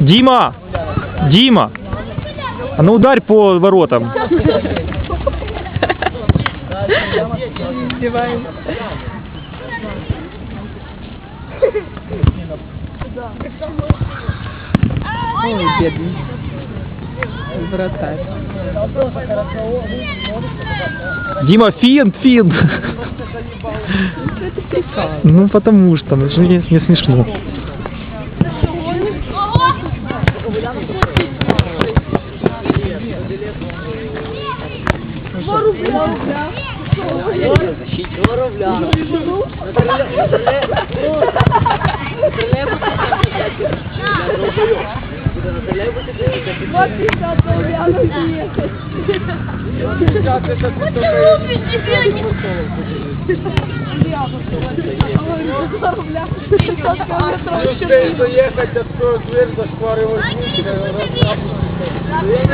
Дима! Дима! А ну ударь по воротам. Дима, финт, финт. Ну потому что, ну же не, не смешно. Вот пятьдесят рубля нужно ехать. Вот ты любишь тебе. Два рубля. 500 километров еще Успеешь доехать, открою дверь, зашквариваю ключ, и раз- раз- Ой,